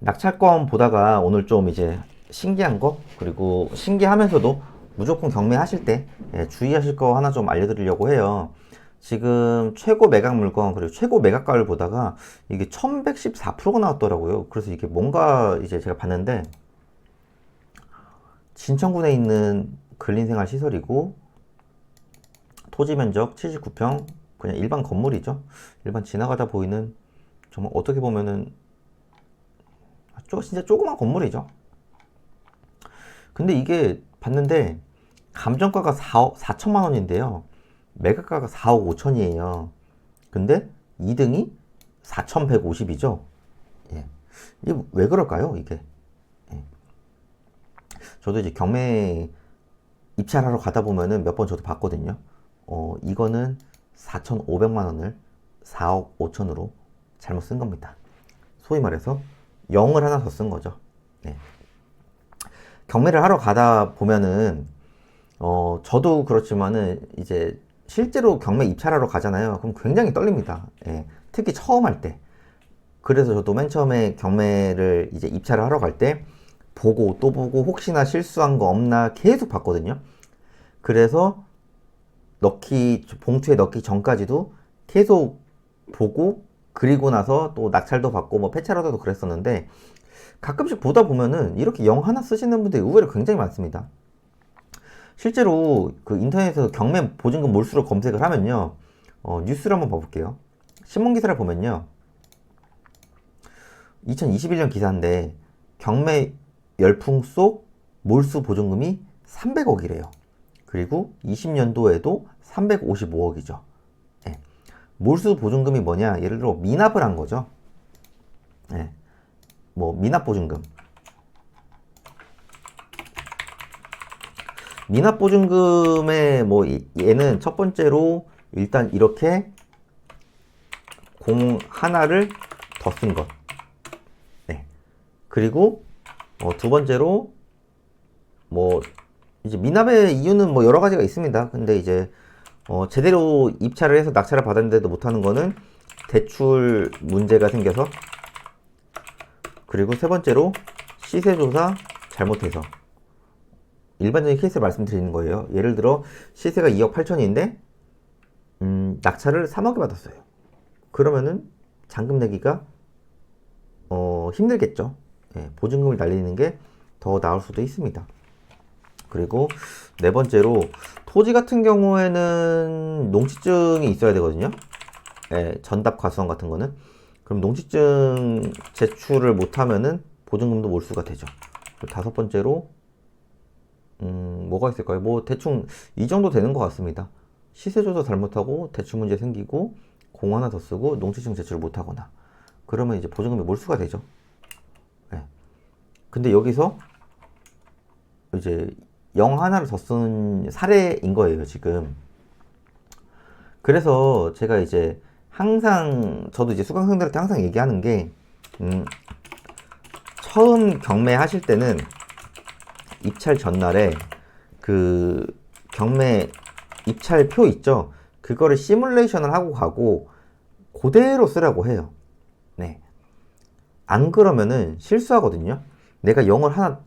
낙찰권 보다가 오늘 좀 이제 신기한 거 그리고 신기하면서도 무조건 경매하실 때 예, 주의하실 거 하나 좀 알려드리려고 해요. 지금 최고 매각 물건 그리고 최고 매각가를 보다가 이게 1114%가 나왔더라고요. 그래서 이게 뭔가 이제 제가 봤는데 진천군에 있는 근린생활 시설이고 토지 면적 79평 그냥 일반 건물이죠. 일반 지나가다 보이는 정말 어떻게 보면은 쪼, 진짜 조그만 건물이죠. 근데 이게 봤는데 감정가가 4억 4천만 원인데요. 매각가가 4억 5천이에요. 근데 2등이 4,150이죠. 예. 이게 왜 그럴까요? 이게. 예. 저도 이제 경매 입찰하러 가다 보면은 몇 번 저도 봤거든요. 어, 이거는 4,500만 원을 4억 5천으로 잘못 쓴 겁니다. 소위 말해서 0을 하나 더 쓴 거죠. 네. 경매를 하러 가다 보면은 어, 저도 그렇지만은 이제 실제로 경매 입찰하러 가잖아요. 그럼 굉장히 떨립니다. 예. 특히 처음 할 때. 그래서 저도 맨 처음에 경매를 이제 입찰을 하러 갈 때 보고 또 보고 혹시나 실수한 거 없나 계속 봤거든요. 그래서 넣기 봉투에 넣기 전까지도 계속 보고 그리고 나서 또 낙찰도 받고 뭐 폐차라도 그랬었는데 가끔씩 보다 보면은 이렇게 영 하나 쓰시는 분들이 의외로 굉장히 많습니다. 실제로 그 인터넷에서 경매 보증금 몰수로 검색을 하면요. 어, 뉴스를 한번 봐볼게요. 신문 기사를 보면요. 2021년 기사인데 경매 열풍 속 몰수 보증금이 300억이래요. 그리고 20년도에도 355억이죠. 예. 몰수 보증금이 뭐냐? 예를 들어 미납을 한 거죠. 예. 뭐 미납 보증금. 미납 보증금의 뭐 이- 얘는 첫 번째로 일단 이렇게 공 하나를 더 쓴 것. 네. 그리고 어, 두 번째로 뭐 이제 미납의 이유는 뭐 여러 가지가 있습니다. 근데 이제 어, 제대로 입찰을 해서 낙찰을 받았는데도 못하는 거는 대출 문제가 생겨서 그리고 세 번째로 시세 조사 잘못해서 일반적인 케이스를 말씀드리는 거예요. 예를 들어 시세가 2억 8천인데 음, 낙찰을 3억에 받았어요. 그러면은 잔금 내기가 어, 힘들겠죠. 예, 보증금을 날리는 게 더 나을 수도 있습니다. 그리고 네 번째로 토지 같은 경우에는 농지증이 있어야 되거든요. 예, 전답 과수원 같은 거는 그럼 농지증 제출을 못하면은 보증금도 몰수가 되죠. 다섯 번째로 음, 뭐가 있을까요? 뭐 대충 이 정도 되는 것 같습니다. 시세 조사 잘못하고 대출 문제 생기고 공 하나 더 쓰고 농지증 제출을 못하거나 그러면 이제 보증금이 몰수가 되죠. 예. 근데 여기서 이제 영 하나를 더 쓴 사례인 거예요, 지금. 그래서 제가 이제 항상 저도 이제 수강생들한테 항상 얘기하는 게 음, 처음 경매 하실 때는 입찰 전날에 그 경매 입찰표 있죠. 그거를 시뮬레이션을 하고 가고 그대로 쓰라고 해요. 네. 안 그러면은 실수하거든요. 내가 영어를 하나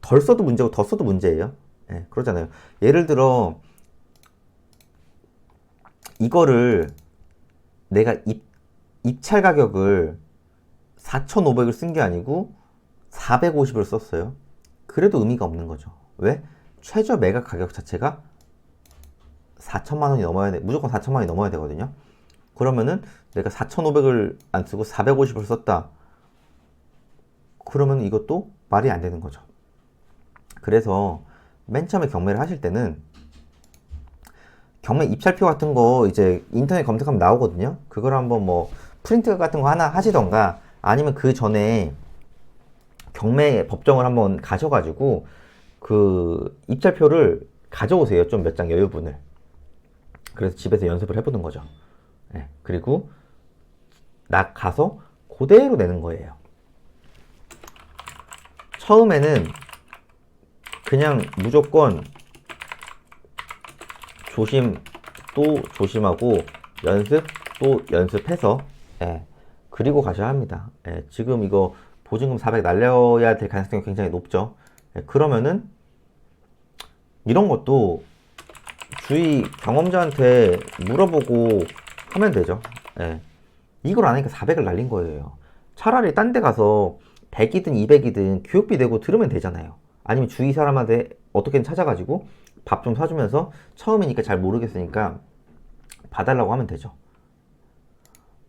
덜 써도 문제고 더 써도 문제예요. 예, 그러잖아요. 예를 들어 이거를 내가 입, 입찰 가격을 4,500을 쓴 게 아니고 450을 썼어요. 그래도 의미가 없는 거죠. 왜? 최저 매각 가격 자체가 4천만 원이 넘어야 돼. 무조건 4천만 원이 넘어야 되거든요. 그러면은 내가 4,500을 안 쓰고 450을 썼다. 그러면 이것도 말이 안 되는 거죠. 그래서 맨 처음에 경매를 하실 때는 경매 입찰표 같은 거 이제 인터넷 검색하면 나오거든요. 그걸 한번 뭐 프린트 같은 거 하나 하시던가 아니면 그 전에 경매 법정을 한번 가셔가지고 그 입찰표를 가져오세요. 좀 몇 장 여유분을. 그래서 집에서 연습을 해보는 거죠. 예, 그리고 나 가서 그대로 내는 거예요. 처음에는 그냥 무조건 조심 또 조심하고 연습 또 연습해서 예, 그리고 가셔야 합니다. 예, 지금 이거 보증금 400 날려야 될 가능성이 굉장히 높죠. 예, 그러면은 이런 것도 주위 경험자한테 물어보고 하면 되죠. 예. 이걸 안 하니까 400을 날린 거예요. 차라리 딴 데 가서 100이든 200이든 교육비 내고 들으면 되잖아요. 아니면 주위 사람한테 어떻게든 찾아가지고 밥 좀 사주면서 처음이니까 잘 모르겠으니까 봐달라고 하면 되죠.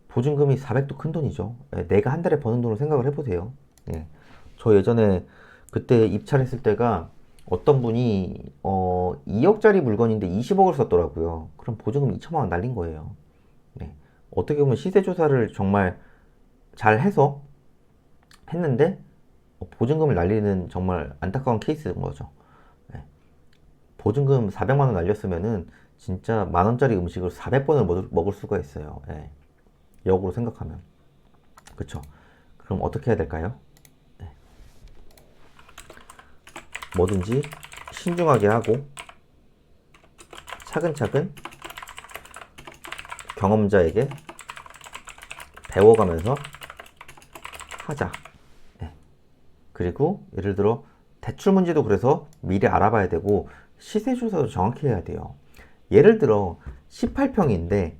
보증금이 400도 큰 돈이죠. 예, 내가 한 달에 버는 돈을 생각을 해보세요. 예. 저 예전에 그때 입찰했을 때가 어떤 분이 어 2억짜리 물건인데 20억을 썼더라고요. 그럼 보증금 2천만 원 날린 거예요. 네. 어떻게 보면 시세 조사를 정말 잘 해서 했는데 어, 보증금을 날리는 정말 안타까운 케이스인 거죠. 네. 보증금 400만 원 날렸으면은 진짜 만 원짜리 음식을 400번을 먹을, 수가 있어요. 예. 역으로 생각하면. 그쵸. 그럼 어떻게 해야 될까요? 네. 뭐든지 신중하게 하고 차근차근 경험자에게 배워가면서 하자. 네. 그리고 예를 들어 대출 문제도 그래서 미리 알아봐야 되고 시세 조사도 정확히 해야 돼요. 예를 들어 18평인데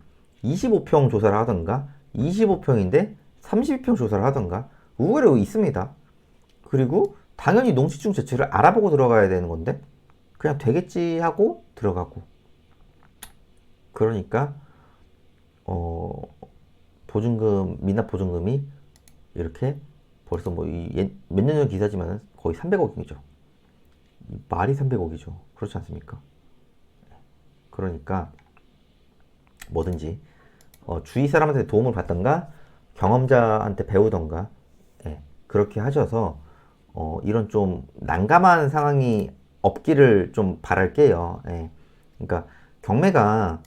25평 조사를 하던가 25평인데 32평 조사를 하던가 우회로 있습니다. 그리고 당연히 농지중 재치를 알아보고 들어가야 되는 건데 그냥 되겠지 하고 들어가고 그러니까 어 보증금 미납 보증금이 이렇게 벌써 뭐 몇 년 전 기사지만 거의 300억이죠. 말이 300억이죠. 그렇지 않습니까? 그러니까 뭐든지 어, 주위 사람한테 도움을 받던가 경험자한테 배우던가 예, 그렇게 하셔서 어, 이런 좀 난감한 상황이 없기를 좀 바랄게요. 예. 그러니까 경매가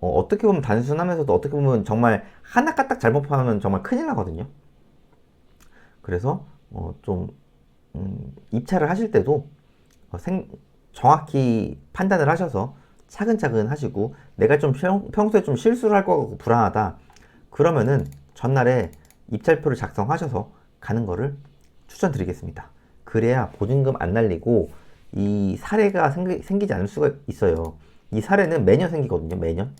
어, 떻게 보면 단순하면서도 어떻게 보면 정말 하나 까딱 잘못하면 정말 큰일 나거든요. 그래서 어, 좀 음, 입찰을 하실 때도 어, 생, 정확히 판단을 하셔서 차근차근 하시고 내가 좀 평, 평소에 좀 실수를 할 것 같고 불안하다 그러면은 전날에 입찰표를 작성하셔서 가는 거를 추천드리겠습니다. 그래야 보증금 안 날리고 이 사례가 생기, 생기지 않을 수가 있어요. 이 사례는 매년 생기거든요. 매년.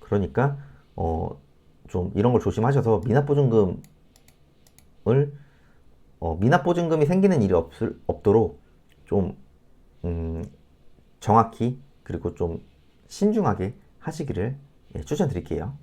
그러니까 어, 좀 이런 걸 조심하셔서 미납보증금 을 어, 미납 보증금이 생기는 일이 없, 없도록 좀 음, 정확히 그리고 좀 신중하게 하시기를 예, 추천드릴게요.